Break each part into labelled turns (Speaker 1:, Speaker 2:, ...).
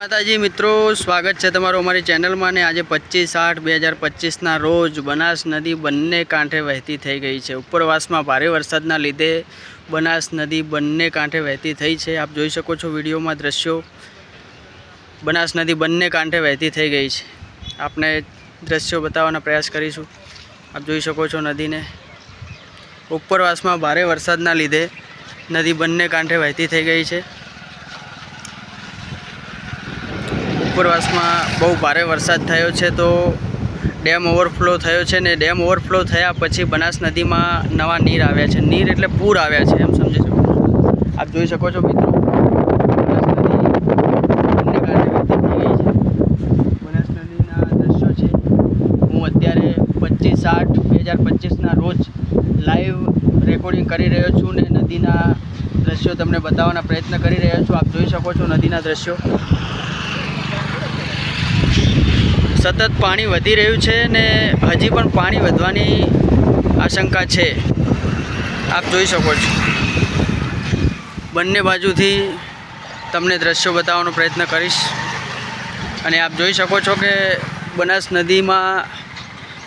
Speaker 1: માતાજી, મિત્રો, સ્વાગત છે તમારું અમારી ચેનલમાં ને આજે પચીસ આઠ બે હજાર પચીસના રોજ બનાસ નદી બંને કાંઠે વહેતી થઈ ગઈ છે. ઉપરવાસમાં ભારે વરસાદના લીધે બનાસ નદી બંને કાંઠે વહેતી થઈ છે. આપ જોઈ શકો છો વિડીયોમાં દ્રશ્યો. બનાસ નદી બંને કાંઠે વહેતી થઈ ગઈ છે. આપણે દ્રશ્યો બતાવવાનો પ્રયાસ કરીશું. આપ જોઈ શકો છો નદીને. ઉપરવાસમાં ભારે વરસાદના લીધે નદી બંને કાંઠે વહેતી થઈ ગઈ છે. ઉપરવાસમાં બહુ ભારે વરસાદ થયો છે તો ડેમ ઓવરફ્લો થયો છે ને ડેમ ઓવરફ્લો થયા પછી બનાસ નદીમાં નવા નીર આવ્યા છે. નીર એટલે પૂર આવ્યા છે, એમ સમજી શકો આપ જોઈ શકો છો મિત્રો. બનાસ નદીના દ્રશ્યો છે. હું અત્યારે પચીસ આઠ બે હજાર પચીસના રોજ લાઈવ રેકોર્ડિંગ કરી રહ્યો છું ને નદીના દ્રશ્યો તમને બતાવવાના પ્રયત્ન કરી રહ્યો છું. આપ જોઈ શકો છો નદીના દ્રશ્યો. સતત પાણી વધી રહ્યું છે ને હજી પણ પાણી વધવાની આશંકા છે. આપ જોઈ શકો છો. બંને બાજુથી તમને દ્રશ્યો બતાવવાનો પ્રયત્ન કરીશ. અને આપ જોઈ શકો છો કે બનાસ નદીમાં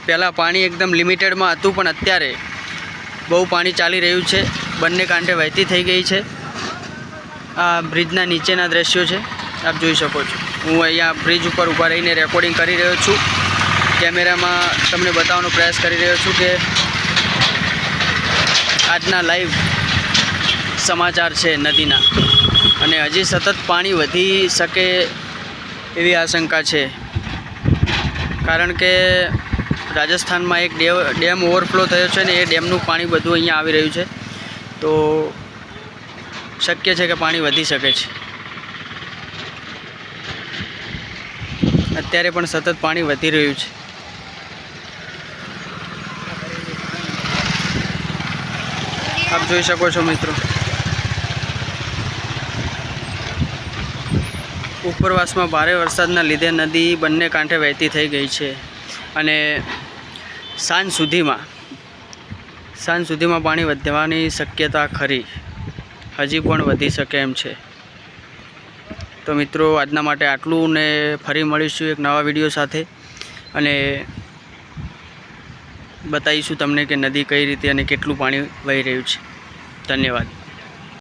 Speaker 1: પહેલાં પાણી એકદમ લિમિટેડમાં હતું, પણ અત્યારે બહુ પાણી ચાલી રહ્યું છે. બંને કાંઠે વહેતી થઈ ગઈ છે. આ બ્રિજના નીચેના દ્રશ્યો છે. આપ જોઈ શકો છો. હું અહીંયા બ્રિજ ઉપર ઊભા રહીને રેકોર્ડિંગ કરી રહ્યો છું. કેમેરામાં તમને બતાવવાનો પ્રયાસ કરી રહ્યો છું કે આજના લાઈવ સમાચાર છે નદીના. અને હજી સતત પાણી વધી શકે એવી આશંકા છે. કારણ કે રાજસ્થાનમાં એક ડેમ ઓવરફ્લો થયો છે ને એ ડેમનું પાણી બધું અહીંયા આવી રહ્યું છે. તો શક્ય છે કે પાણી વધી શકે છે. અત્યારે પણ સતત પાણી વધી રહ્યું છે. આપ જોઈ શકો છો મિત્રો. ઉપરવાસમાં ભારે વરસાદના લીધે નદી બંને કાંઠે વહેતી થઈ ગઈ છે. અને સાંજ સુધીમાં સાંજ સુધીમાં પાણી વધવાની શક્યતા ખરી. હજી પણ વધી શકે એમ છે. તો મિત્રો, આજના માટે આટલું ને ફરી મળીશું એક નવા વીડિયો સાથે. અને બતાવીશું તમને કે નદી કઈ રીતે અને કેટલું પાણી વહી રહ્યું છે. ધન્યવાદ.